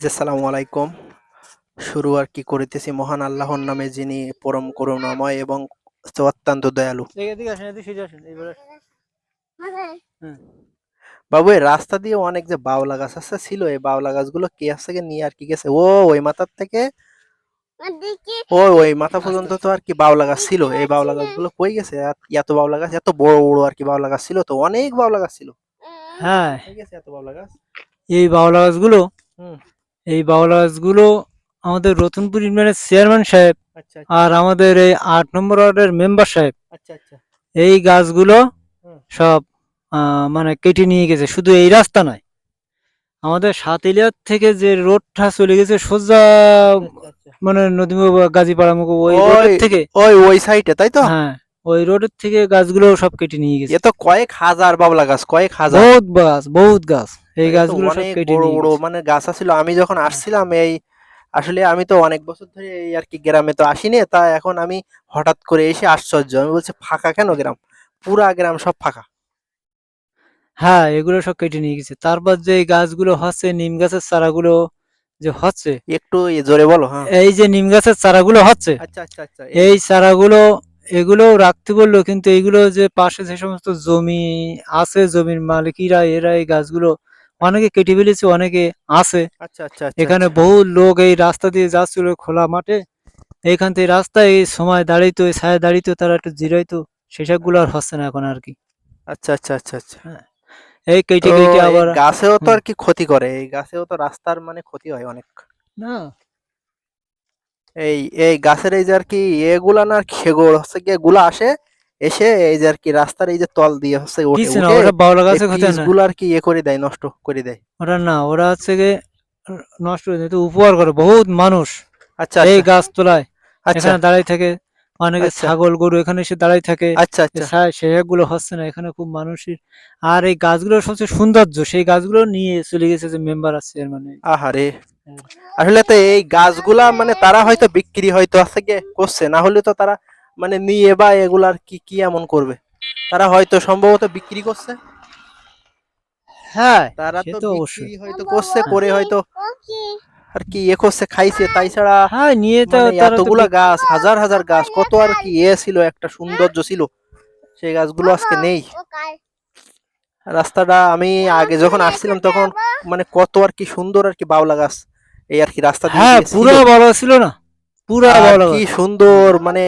যে সালামু আলাইকুম। শুরু আর কি করিতেছি মহান আল্লাহর নামে যিনি পরম করুণাময় এবং অত্যন্ত দয়ালু। এদিকে আসেন এদিকে সোজা আসেন এইবার বাবু এই রাস্তা দিয়ে অনেক যে বাউলা গাছ আছে ছিল এই বাউলা গাছগুলো কে আছে থেকে নিয়ে আর কি গেছে? ও ওই মাথার থেকে? ও ওই মাথা পর্যন্ত তো আর কি বাউলা গাছ ছিল। এই বাউলা গাছগুলো কই গেছে? এত- বাউলা গাছ এত বড় বড় আর কি বাউলা গাছ ছিল তো অনেক বাউলা গাছ ছিল। হ্যাঁ। এত বাউলা গাছ? এই বাউলা গাছগুলো হুম। এই বাউলা গাছগুলো আমাদের রতনপুর ইউনিয়নের চেয়ারম্যান সাহেব আচ্ছা আর আমাদের এই আট নম্বর ওয়ার্ডের মেম্বার সাহেব। আচ্ছা আচ্ছা। এই গাছগুলো সব মানে কেটে নিয়ে গেছে। শুধু এই রাস্তা নয় আমাদের সাতিলিয়ার থেকে যে রোডটা চলে গেছে সোজা আচ্ছা, আচ্ছা। মানে নদী গাজীপাড়া মুখ ওই রোডের থেকে। ওই ওই সাইডে তাই তো? হ্যাঁ ওই রোডের থেকে গাছগুলো সব কেটে নিয়ে গেছে। এ তো কয়েক হাজার বাবলা গাছ কয়েক হাজার। বহুত গাছ বহুত গাছ। এই এই গাছগুলো সব অনেক কেটে বড় নিয়ে বড় গেছে। মানে গাছ ছিল আমি যখন আসছিলাম এই আসলে আমি তো অনেক বছর ধরে এই আর কি গ্রামে তো আসিনি তা এখন আমি হঠাৎ করে এসে আশ্চর্য। আমি বলছি ফাঁকা কেন গ্রাম? পুরা গ্রাম সব ফাঁকা। হ্যাঁ এগুলো সব কেটে নিয়ে গেছে। তারপর যে এই গাছগুলো হচ্ছে নিম গাছের চারাগুলো যে হচ্ছে একটু এ জোরে বলো হ্যাঁ। এই যে নিম গাছের চারাগুলো হচ্ছে আচ্ছা আচ্ছা আচ্ছা এই চারাগুলো এগুলো রাখতে বলল কিন্তু এগুলো যে পাশে যে সমস্ত জমি আছে জমির মালিকিরা এরা এই গাছগুলো অনেকে কেটে ফেলেছে অনেকে আছে। আচ্ছা আচ্ছা আচ্ছা এখানে আচ্ছা। বহু লোক এই রাস্তা দিয়ে যাচ্ছিল খোলা মাঠে। এইখান থেকে রাস্তায় এই সময় দাঁড়াইতো এই ছায়া দাঁড়িয়েতো তারা একটু জিরাইতো সেসবগুলো আর হচ্ছে না এখন আর কি আচ্ছা আচ্ছা আচ্ছা। আচ্ছা এই কেটে কেটে আবার গাছেও তো আর কি ক্ষতি করে এই গাছেও তো রাস্তার মানে ক্ষতি হয় অনেক। না। এই এই গাছের এই যে আর কি এগুলা না খেগোড় হচ্ছে গিয়ে গুলা আসে এসে এই যে আর কি রাস্তার এই যে তল দিয়ে হচ্ছে গুলো আর কি ইয়ে করে দেয় নষ্ট করে দেয়। ওটা না ওরা হচ্ছে গিয়ে নষ্ট যায় তো উপকার করে বহুত মানুষ। আচ্ছা এই আচ্ছা। গাছ তোলায় আচ্ছা। এখানে দাঁড়াই থাকে অনেকে আচ্ছা। ছাগল গরু এখানে এসে দাঁড়াই থাকে। আচ্ছা আচ্ছা। সেগুলো হচ্ছে না এখানে খুব মানুষের। আর এই গাছগুলোর সবচেয়ে সৌন্দর্য সেই গাছগুলো নিয়ে চলে গেছে যে মেম্বার আছে এর মানে। আহারে। হ্যাঁ। আসলে তো এই গাছগুলা মানে তারা হয়তো বিক্রি হয়তো আছে গিয়ে করছে না হলে তো তারা মানে নিয়ে বা এগুলার কি কি এমন করবে? তারা হয়তো সম্ভবত বিক্রি করছে। হ্যাঁ তারা তো অবশ্যই। হয়তো করছে করে হয়তো আর কি ইয়ে করছে খাইছে। তাই ছাড়া হ্যাঁ নিয়ে তো মানে এতগুলা গাছ হাজার হাজার গাছ কত আর কি ইয়ে ছিল একটা সৌন্দর্য ছিল। সেই গাছগুলো আজকে নেই। রাস্তাটা আমি আগে যখন আসছিলাম তখন মানে কত আর কি সুন্দর আর কি বাউলা গাছ। এই আর কি রাস্তা হ্যাঁ। পুরা বড় ছিল না? পুরা কি সুন্দর মানে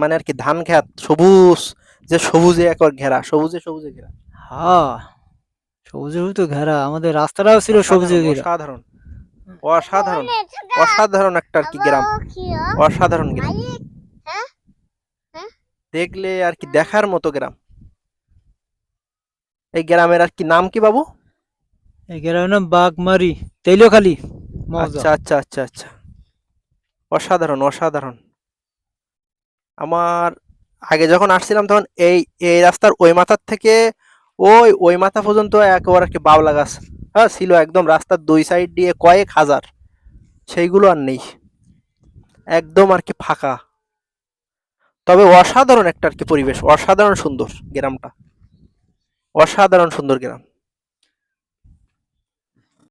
মানে আর কি ধান খেত সবুজ যে সবুজে একবার ঘেরা সবুজে সবুজে ঘেরা। হ্যাঁ সবুজে তো ঘেরা। আমাদের রাস্তাটাও ছিল সবুজে অসাধারণ, ঘেরা। অসাধারণ অসাধারণ অসাধারণ একটা আর কি গ্রাম। অসাধারণ গ্রাম। দেখলে আর কি দেখার মতো গ্রাম। এই গ্রামের আর কি নাম কি বাবু? এই গ্রামের নাম বাগমারি তেলিয়াখালী আচ্ছা আচ্ছা আচ্ছা আচ্ছা। অসাধারণ অসাধারণ। আমার আগে যখন আসছিলাম তখন এই এই রাস্তার ওই মাথার থেকে ওই ওই মাথা পর্যন্ত একেবারে কি বাবলা গাছ। হ্যাঁ ছিল একদম রাস্তার দুই সাইড দিয়ে কয়েক হাজার। সেইগুলো আর নেই। একদম আর কি ফাঁকা। তবে অসাধারণ একটা আর কি পরিবেশ, অসাধারণ সুন্দর গ্রামটা। অসাধারণ সুন্দর গ্রাম।